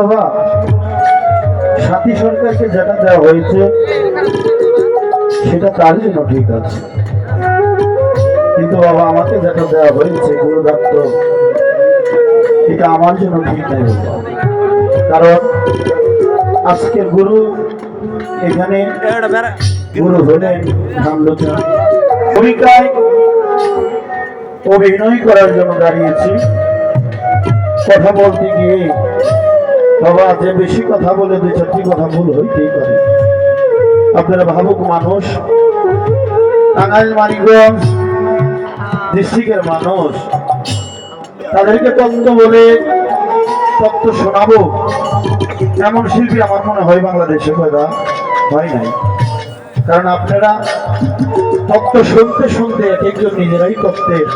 বাবা সাথী সরকারকে যেটা দেওয়া হয়েছে সেটা তার জন্য ঠিক আছে। কিন্তু বাবা আমাকে যেটা দেওয়া হয়েছে গুরুদত্ত এটা আমার জন্য ঠিক নেই। কারণ আজকের গুরু এখানে গুরু হলেন রামলোচন ভূমিকায় অভিনয় করার জন্য দাঁড়িয়েছি। কথা বলতে গিয়ে বাবা, যে বেশি কথা বলে দু চারটি কথা ভুল হইতেই পারে। আপনারা ভাবুক মানুষ, টাঙ্গাইল, মানিকগঞ্জ ডিস্ট্রিক্টের মানুষ, তাদেরকে তত্ত্ব বলে তত্ত্ব শোনাবো। এমন শিল্পী আমার মনে হয় বাংলাদেশে পয়দা হয় নাই। কারণ আপনারা তত্ত্ব শুনতে শুনতে এক একজন নিজেরাই তত্ত্বের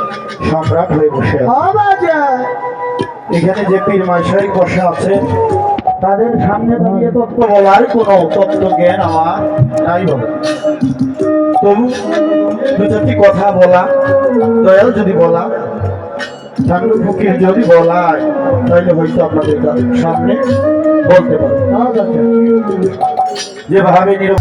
সম্রাট হয়ে বসে আছে এখানে যে পীর মাসাই বসে আছে তাদের সামনে দাঁড়িয়ে তত্ত্ব বলার কোনো তত্ত্ব জ্ঞান আমার নাই বলে। তবু দু চারটি কথা বলা দয়াল যদি বলা ঠাকুর ফকির যদি বলায় তাহলে হয়তো আপনাদের সামনে বলতে পারব। যেভাবে নিরব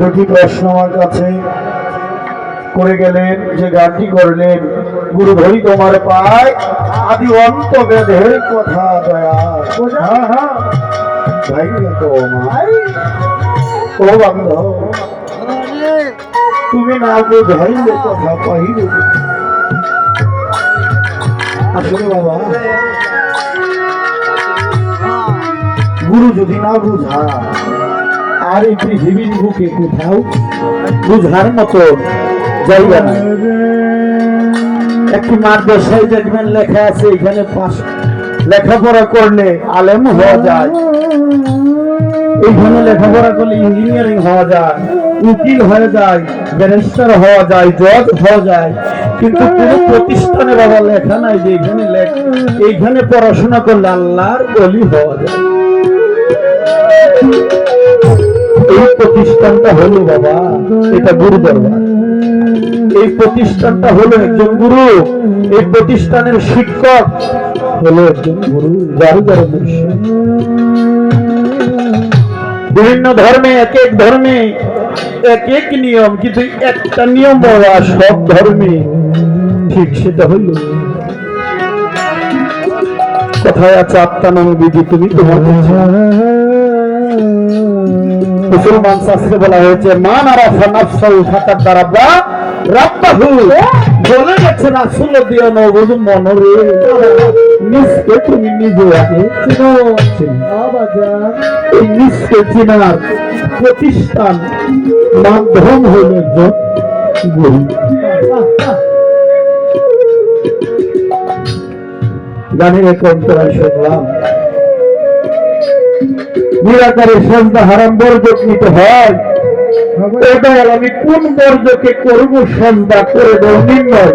দুটি প্রশ্ন আমার কাছে। করে গেলেন যে গানটি করলেন গুরু ধরি তোমার পায় আদি অন্ত বেদের কথা দয়া। হ্যাঁ হ্যাঁ। ভাই তোমার ও বান্ধব তুমি না বুঝাইলে কথা পাইলে আসলে বাবা গুরু যদি না বুঝা আর এই পৃথিবীর বুকে কোথাও বুঝার মতো জায়গা নাই। একটি মাদ্রাসায় দেখবেন লেখা আছে, এখানে পাশ লেখাপড়া করলে আলেম হওয়া যায়। এইখানে লেখাপড়া করলে ইঞ্জিনিয়ারিং হওয়া যায়, উকিল হয়ে যায় ব্যারিস্টার হওয়া যায় জজ হওয়া যায়। কিন্তু কোন প্রতিষ্ঠানে বাবা লেখা নাই যে এখানে এইখানে পড়াশোনা করলে আল্লাহর বলি হওয়া যায়। প্রতিষ্ঠানটা হলো বাবা এটা গুরু দরবার। এই প্রতিষ্ঠানটা হলো একজন গুরু, এই প্রতিষ্ঠানের শিক্ষক হলো একজন গুরু যারু যারু বিভিন্ন ধর্মে, এক এক ধর্মে, এক এক নিয়ম, কিন্তু একটা নিয়ম বাবা, সব ধর্মে ঠিক সেটা হইল কোথায় আছে আত্মানং বিধি, তুমি তোমার মুসলমান শাস্ত্রে বলা হয়েছে মান আরাফা নাফসাহু ফাকাদ দারাবা রাব্বাহু। বলে গেছে রাসূল দিও নবুজ মনরে। নিজকে তুমি নিজে আগে চিনো এই নিজকে চিনার প্রতিষ্ঠান মাধ্যম হলো একজন গুরু গানের এক অন্তরায় শুনলাম। নিরাকারে সন্ধ্যা হারাম বর্জকৃত নিতে হয়। এবার আমি কোন বর্জকে করব সন্ধ্যা করে দেব নির্ণয়?